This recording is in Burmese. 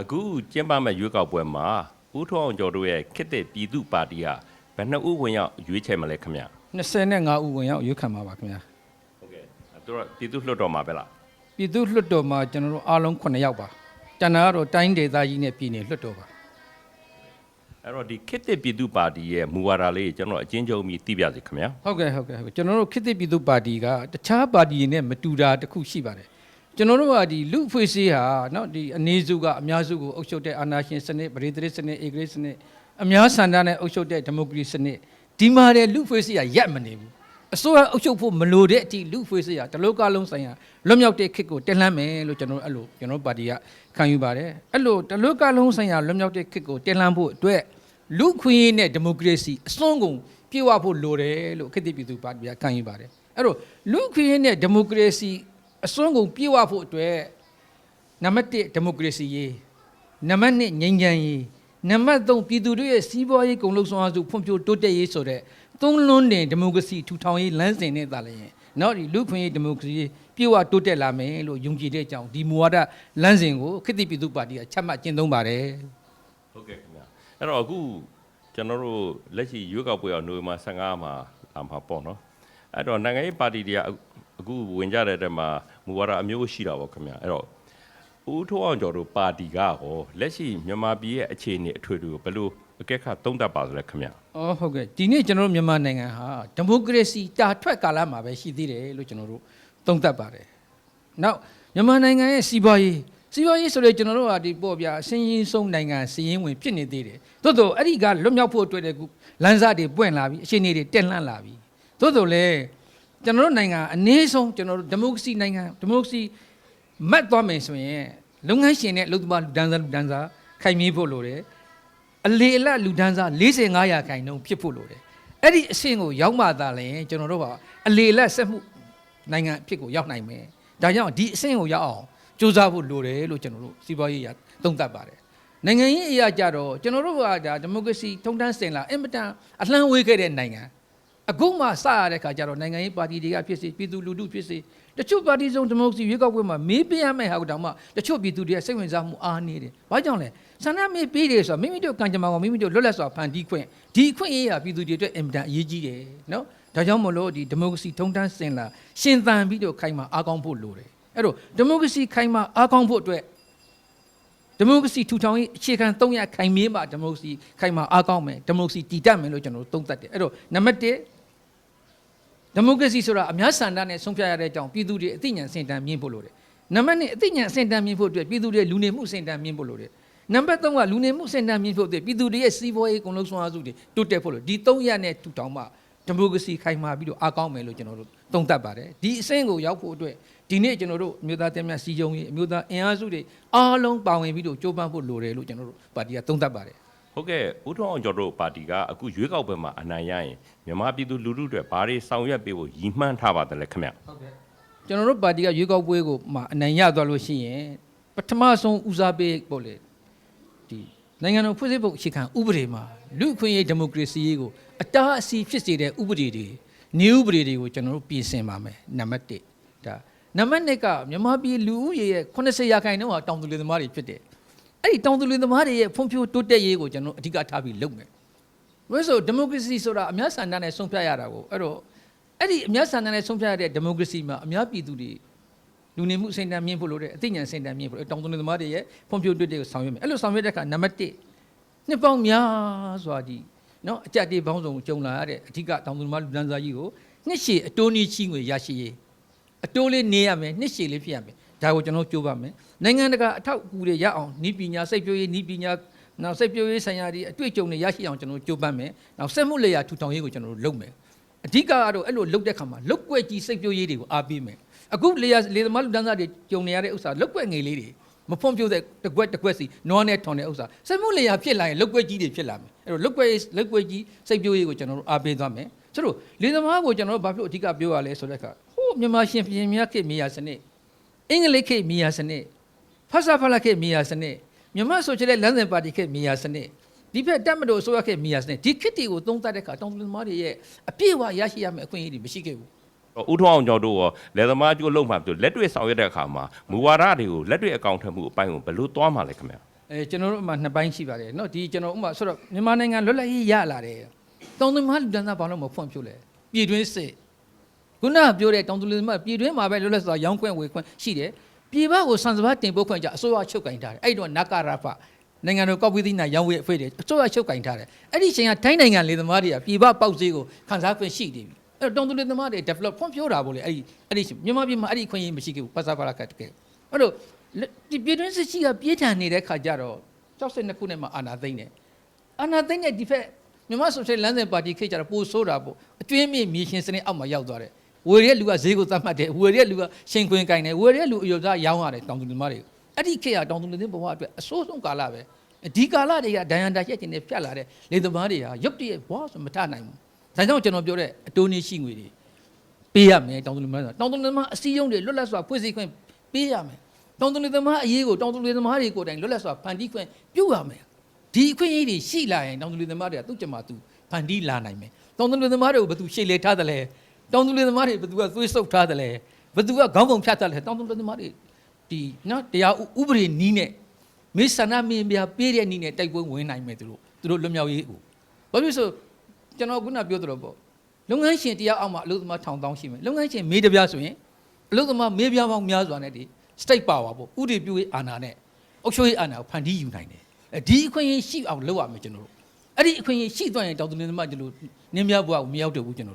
အခုကျင်းပမဲ့ရွေးကောက်ပွဲမှာဦးထွန်းအောင်ကျော်တို့ရဲ့ခစ်တဲ့ပြည်သူပါတီကဘယ်နှစ်ဦးဝင်ရောက်ရွေးချယ်မလဲခင်ဗျာ25ဦးဝင်ရောက်ရွေးခံပါပါခင်ဗျာဟုတ်ကဲ့သူတို့ပြည်သူလွှတ်တော်မှာပဲလားပြည်သူ့လွှတ်တော်မှာကျွန်တော်တို့အားလုံး9ယောက်ပါကျန်တာကတော့တိုင်းဒေသကြီးနဲ့ပြည်နယ်လွှတ်တော်ပါအဲ့တော့ဒီခစ်တဲ့ပြည်သူပါတီရဲ့မူဝါဒလေးကျွန်တော်အချင်းချင်းပြီးသိပြစီခင်ဗျာဟုတ်ကဲ့ဟုတ်ကဲ့ဟုတ်ကဲ့ကျွန်တော်တို့ခေတ်သစ်ပြည်သူ့ပါတီကတခြားပါတီတွေနဲ့မတူတာတစ်ခုရှိပါတယ် ကျွန်တော်တို့ကဒီလူအဖွဲ့အစည်းဟာเนาะဒီအနေစုကအများစုကိုအုပ်ချုပ်တဲ့အာဏာရှင်စနစ်ပရိသေစနစ်ဧကရေးစနစ်အများဆန္ဒနဲ့အုပ်ချုပ်တဲ့ဒီမိုကရေစီစနစ်ဒီမှာတဲ့လူအဖွဲ့အစည်းကရက်မနေဘူးအစိုးရအုပ်ချုပ်ဖို့မလိုတဲ့အထိလူအဖွဲ့အစည်းကတလောကလုံးဆိုင်ရာလွတ်မြောက်တဲ့ခေတ်ကိုတက်လှမ်းမယ်လို့ကျွန်တော်တို့အဲ့လိုကျွန်တော်တို့ပါတီကခံယူပါတယ်အဲ့လိုတလောကလုံးဆိုင်ရာလွတ်မြောက်တဲ့ခေတ်ကိုတက်လှမ်းဖို့အတွက်လူခွင့်ရေးနဲ့ဒီမိုကရေစီအစွန်းကုန်ပြေဝဖို့လိုတယ်လို့ခေတ်သစ်ပြည်သူ့ပါတီကခံယူပါတယ်အဲ့တော့လူခွင့်ရေးနဲ့ဒီမိုကရေစီ အစွန်းကုန်ပြေဝဖို့အတွက်နံပါတ်1ဒီမိုကရေစီရေးနံပါတ်2ငြိမ်းချမ်းရေးနံပါတ်3ပြည်သူတွေရဲ့စီးပွားရေးကုန်လုပ်ဆောင်အားစုဖွံ့ဖြိုးတိုးတက်ရေးဆိုတဲ့သုံးလွန်းတဲ့ဒီမိုကရေစီထူထောင်ရေးလမ်းစဉ်နဲ့သာလျှင်နော်ဒီလူခွင့်ရေးဒီမိုကရေစီပြေဝတိုးတက်လာမယ်လို့ယုံကြည်တဲ့အကြောင်းဒီမူဝါဒလမ်းစဉ်ကိုခေတ္တပြည်သူပါတီကချမှတ်ကျင့်သုံးပါတယ်ဟုတ်ကဲ့ခင်ဗျာအဲ့တော့အခုကျွန်တော်တို့လက်ရှိရွေးကောက်ပွဲအောင်နိုဝင်ဘာ15မှာလာမှာပေါ့နော်အဲ့တော့နိုင်ငံရေးပါတီတွေက အခုဝင်ကြတဲ့တဲ့မှာမူဝါဒအမျိုးရှိတာပေါ့ခင်ဗျာအဲ့တော့ဦးထွန်းအောင်ကျော်တို့ပါတီကရောလက်ရှိမြန်မာပြည်ရဲ့အခြေအနေအထွေထွေကိုဘယ်လိုအကဲခတ်သုံးသပ်ပါသလဲခင်ဗျာ။အော်ဟုတ်ကဲ့ဒီနေ့ကျွန်တော်တို့မြန်မာနိုင်ငံဟာဒီမိုကရေစီတာထွက်ကာလမှာပဲရှိသေးတယ်လို့ကျွန်တော်တို့သုံးသပ်ပါတယ်။နောက်မြန်မာနိုင်ငံရဲ့စီးပွားရေးစီးပွားရေးဆိုတော့ကျွန်တော်တို့ဟာဒီပေါ့ဗျာအစင်းရင်းဆုံးနိုင်ငံစီးရင်ဝင်ဖြစ်နေသေးတယ်။သို့တော့အဲ့ဒီကလွတ်မြောက်ဖို့အတွက်တည်းကလမ်းစာတွေပွင့်လာပြီအခြေအနေတွေတက်လှမ်းလာပြီ။သို့တော့လေ ကျွန်တော်တို့နိုင်ငံအနည်းဆုံးကျွန်တော်တို့ဒီမိုကရေစီနိုင်ငံဒီမိုကရေစီမတ်သွားမယ်ဆိုရင်လုပ်ငန်းရှင်နဲ့အလုပ်သမားလူဒန်းစားလူဒန်းစားခိုင်မြဲဖို့လိုတယ်။အလေအလတ်လူဒန်းစား45ရာခိုင်နှုန်းဖြစ်ဖို့လိုတယ်အဲ့ဒီအဆင့်ကိုရောက်မှသာလဲကျွန်တော်တို့ကအလေအလတ်ဆက်မှုနိုင်ငံအဖြစ်ကိုရောက်နိုင်မယ်ဒါကြောင့်ဒီအဆင့်ကိုရောက်အောင်စူးစမ်းဖို့လိုတယ်လို့ကျွန်တော်တို့စီးပွားရေးရသုံးသပ်ပါတယ်နိုင်ငံရေးအရာကြတော့ကျွန်တော်တို့ကဒါဒီမိုကရေစီထုံတန်းစင်လာအင်မတန်အလှမ်းဝေးခဲ့တဲ့နိုင်ငံ အခုမှစရတဲ့ခါကျတော့နိုင်ငံရေးပါတီတွေကဖြစ်စေပြည်သူလူထုဖြစ်စေတချို့ပါတီစုံဒီမိုကရေစီရွေးကောက်ပွဲမှာမေးပြရမယ့်ဟာတောင်မှတချို့ပြည်သူတွေကစိတ်ဝင်စားမှုအားနေတယ်။ဘာကြောင့်လဲဆန္ဒမေးပေးတယ်ဆိုတော့မိမိတို့ကံကြမ္မာကိုမိမိတို့လွတ်လပ်စွာဖန်တီးခွင့်ဒီအခွင့်အရေးဟာပြည်သူတွေအတွက်အင်မတန်အရေးကြီးတယ်နော်။ဒါကြောင့်မလို့ဒီဒီမိုကရေစီထုံတန်းစင်လာရှင်သန်ပြီးတော့ခိုင်မာအားကောင်းဖို့လိုတယ်။အဲ့တော့ဒီမိုကရေစီခိုင်မာအားကောင်းဖို့အတွက်ဒီမိုကရေစီထူထောင်ရေးအခြေခံ၃ရခိုင်မြဲမှဒီမိုကရေစီခိုင်မာအားကောင်းမယ်ဒီမိုကရေစီတည်တတ်မယ်လို့ကျွန်တော်တို့သုံးသပ်တယ်အဲ့တော့နံပါတ်1 ဒီမိုကရေစီဆိုတာအများဆန္ဒနဲ့ဆုံးဖြတ်ရတဲ့အကြောင်းပြည်သူတွေအသိဉာဏ်စင်တန်မြင့်ဖို့လိုတယ်နံပါတ်2အသိဉာဏ်စင်တန်မြင့်ဖို့အတွက်ပြည်သူတွေလူနေမှုစင်တန်မြင့်ဖို့လိုတယ်နံပါတ်3ကလူနေမှုစင်တန်မြင့်ဖို့အတွက်ပြည်သူတွေရဲ့စီးပွားရေးကုန်လုံးစွမ်းအားစုတွေတိုးတက်ဖို့လိုဒီ3ရက်နဲ့ထူထောင်မှဒီမိုကရေစီခိုင်မာပြီးတော့အားကောင်းမယ်လို့ကျွန်တော်တို့သုံးသပ်ပါတယ်ဒီအဆင့်ကိုရောက်ဖို့အတွက်ဒီနေ့ကျွန်တော်တို့အမျိုးသားတင်မြတ်စီယုံရေးအမျိုးသားအင်အားစုတွေအားလုံးပါဝင်ပြီးတော့ကြိုးပမ်းဖို့လိုတယ်လို့ကျွန်တော်တို့ပါတီကသုံးသပ်ပါတယ် ဟုတ်ကဲ့ဦးထွန်းအောင်ကျော်တို့ပါတီကအခုရွေးကောက်ပွဲမှာအနိုင်ရရင်မြန်မာပြည်သူလူထုတွေဘာတွေဆောင်ရွက်ပေးဖို့ရည်မှန်းထားပါသလဲခင်ဗျာဟုတ်ကဲ့ကျွန်တော်တို့ပါတီကရွေးကောက်ပွဲကိုမှအနိုင်ရသွားလို့ရှိရင်ပထမဆုံးဦးစားပေးပေါ့လေဒီနိုင်ငံတော်ဖွဲ့စည်းပုံအခြေခံဥပဒေမှာလူအခွင့်အရေးဒီမိုကရေစီရေးကိုအတားအဆီးဖြစ်စေတဲ့ဥပဒေတွေနေဥပဒေတွေကိုကျွန်တော်တို့ပြင်ဆင်ပါမယ်နံပါတ်1ဒါနံပါတ်2ကမြန်မာပြည်လူဦးရေရဲ့80ရာခိုင်နှုန်းဟာတောင်သူလယ်သမားတွေဖြစ်တယ် အဲ့ဒီတောင်သူလယ်သမားတွေရဲ့ဖွံ့ဖြိုးတိုးတက်ရေးကိုကျွန်တော်တို့အဓိကထားပြီးလုပ်မယ်ဘယ်ဆိုဒီမိုကရေစီဆိုတာအများဆန္ဒနဲ့ဆုံးဖြတ်ရတာကိုအဲ့တော့အဲ့ဒီအများဆန္ဒနဲ့ဆုံးဖြတ်ရတဲ့ဒီမိုကရေစီမှာအများပြည်သူတွေလူနေမှုစင်တန်မြင့်ဖို့လို့တဲ့အသိဉာဏ်စင်တန်မြင့်ဖို့လို့တောင်သူလယ်သမားတွေရဲ့ဖွံ့ဖြိုးတိုးတက်ကိုဆောင်ရွက်မယ်အဲ့လိုဆောင်ရွက်တဲ့အခါနံပါတ်1နှစ်ပေါင်းများစွာဒီနော်အကြက်တေးပေါင်းစုံကြုံလာရတဲ့အဓိကတောင်သူလယ်သမားလူဒန်းစားကြီးကိုနှစ်ရှည်အတိုးနီးချီးငွေရရှိရေးအတိုးလေးနေရမယ်နှစ်ရှည်လေးဖြစ်ရမယ် ဒါကိုကျွန်တော်ကြိုးပါမယ်နိုင်ငံတကာအထောက်အကူတွေရအောင်ဤပညာစိတ်ပြိုးရေးဤပညာနောက်စိတ်ပြိုးရေးဆိုင်ရာတွေအတွေ့အကြုံတွေရရှိအောင်ကျွန်တော်တို့ကြိုးပမ်းမယ်။နောက်စက်မှုလေယာထူထောင်ရေးကိုကျွန်တော်တို့လုပ်မယ်။အဓိကကတော့အဲ့လိုလုပ်တဲ့ခါမှာလုတ်ကွက်ကြီးစိတ်ပြိုးရေးတွေကိုအားပေးမယ်။အခုလေယာလေသမားလူတန်းစားတွေကြုံနေရတဲ့ဥစ္စာလုတ်ကွက်ငယ်လေးတွေမဖွံ့ဖြိုးတဲ့တစ်ကွက်တစ်ကွက်စီနွားနဲ့ထွန်တဲ့ဥစ္စာစက်မှုလေယာဖြစ်လာရင်လုတ်ကွက်ကြီးတွေဖြစ်လာမယ်။အဲ့တော့လုတ်ကွက်လုတ်ကွက်ကြီးစိတ်ပြိုးရေးကိုကျွန်တော်တို့အားပေးသွားမယ်။ဆိုတော့လေသမားကိုကျွန်တော်တို့ဘာဖြစ်လို့အဓိကပြောရလဲဆိုတဲ့အခါဟိုမြန်မာရှင်ပြင်မြတ်ခေတ်မြေယာစနစ် အင်္ဂလိပ်ခေတ်မြေယာစနစ် ဖတ်စာဖတ်လက်ခေတ်မြေယာစနစ်မြန်မာဆိုချင်တဲ့လမ်းစဉ်ပါတီခေတ်မြေယာစနစ်ဒီဖက်တက်မတော်ဆိုရခေတ်မြေယာစနစ်ဒီခေတ်တွေကိုသုံးသပ်တဲ့အခါတောင်သူသမားတွေရဲ့အပြည့်အဝရရှိရမယ့်အခွင့်အရေးတွေမရှိခဲ့ဘူး ဦးထွန်းအောင်ကျော်တို့ရောလယ်သမားကျိုးလုံးမှာပြောလက်တွေ့ဆောင်ရွက်တဲ့အခါမှာမူဝါဒတွေကိုလက်တွေ့အကောင့်ထမှုအပိုင်းကိုဘယ်လိုသွားမှာလဲခင်ဗျာ အဲကျွန်တော်တို့အမှနှစ်ပိုင်းရှိပါတယ်เนาะဒီကျွန်တော်ဥပမာဆိုတော့မြန်မာနိုင်ငံလွတ်လပ်ရေးရလာတယ်တောင်သူမလူဒန်းသားဘာလို့မဖွင့်ဖြိုးလဲပြည်တွင်းစစ် ခုနကပြောတဲ့တောင်သူလူမပြည်တွင်းမှာပဲလွတ်လပ်စွာရောင်းခွင့်ဝယ်ခွင့်ရှိတယ်ပြည်ပကိုစံစဘာတင်ပို့ခွင့်ကြအစိုးရချုပ်ကင်ထားတယ်အဲ့တော့နကရဖနိုင်ငံတော်ကောက်ပြီးသီးနာရောင်းဝယ်အဖွဲ့တွေအစိုးရချုပ်ကင်ထားတယ်အဲ့ဒီချိန်ကတိုင်းနိုင်ငံလေသမားတွေကပြည်ပပေါက်ဈေးကိုခန်းစားခွင့်ရှိနေပြီအဲ့တော့တောင်သူလူသမားတွေ develop ဖွံ့ဖြိုးတာပေါ့လေအဲ့ဒီအဲ့ဒီမြန်မာပြည်မှာအဲ့ဒီအခွင့်အရေးမရှိခဲ့ဘူးပါစာပါလာကတ်တကယ်အဲ့တော့ဒီပြည်တွင်းစစ်ရှိကပြေးထန်နေတဲ့ခါကျတော့62ခုနဲ့မှအာဏာသိမ်းတယ်အာနာသိမ့်တဲ့ဒီဖက်မြန်မာဆိုရှယ်လမ်းစဉ်ပါတီခေတ်ကျတော့ပိုဆိုးတာပေါ့အကျွင်းမြင့်မြေရှင်စနစ်အောက်မှာရောက်သွားတယ် ဝယ်တဲ့လူကဈေးကိုသတ်မှတ်တယ်ဝယ်တဲ့လူကရှင်ခွင်ကင်တယ်ဝယ်တဲ့လူအယောသားရောင်းရတယ်တောင်သူလူမတွေအဲ့ဒီခေတ်ကတောင်သူလူတွေဘဝအတွက်အဆိုးဆုံးကာလပဲဒီကာလတွေကဒိုင်ယန်တာရက်ကျင်နေဖြတ်လာတဲ့လေသမားတွေဟာရုပ်တရက်ဘဝဆိုမထနိုင်ဘူးဒါကြောင့်ကျွန်တော်ပြောတဲ့အတိုးနေရှိငွေတွေပေးရမယ်တောင်သူလူမတွေတောင်သူလူမအစည်းအရုံးတွေလွတ်လပ်စွာဖွဲ့စည်းခွင့်ပေးရမယ်တောင်သူလူသမားအရေးကိုတောင်သူလူသမားတွေကိုယ်တိုင်လွတ်လပ်စွာဖန်တီးခွင့်ပြုရမယ်ဒီအခွင့်အရေးတွေရှိလာရင်တောင်သူလူသမားတွေကသူ့ကြမှာသူဖန်တီးလာနိုင်မယ်တောင်သူလူသမားတွေကိုဘယ်သူရှေ့လေထားတယ်လဲ တောင်သူလူသမားတွေဘယ်သူကသွေးဆုပ်ထားတယ်လဲဘယ်သူကခေါင်းပုံဖြတ်တယ်လဲတောင်သူလူသမားတွေဒီနော်တရားဥပဒေနီးနဲ့မေဆန္ဒမင်းပြပေးတဲ့နီးနဲ့တိုက်ပွဲဝင်နိုင်မယ်သူတို့သူတို့လွတ်မြောက်ရေးကိုဘာဖြစ်လို့ဆိုကျွန်တော်ခုနပြောသလိုပေါ့လုပ်ငန်းရှင်တရားအောက်မှာအလုပ်သမားထောင်တောင်းရှိမယ်လုပ်ငန်းရှင်မေးတပြားဆိုရင်အလုပ်သမားမေးပြားပေါင်းများစွာနဲ့ဒီ state power ပေါ့ဥပဒေပြုရေးအာဏာနဲ့အုပ်ချုပ်ရေးအာဏာကိုဖန်တီးယူနိုင်တယ်အဲဒီအခွင့်အရေးရှိအောင်လုပ်ရမယ်ကျွန်တော်တို့အဲ့ဒီအခွင့်အရေးရှိသွားရင်တောင်သူလင်းသမားဒီလိုနင်းမြဘွားကိုမရောက်တော့ဘူးကျွန်တော်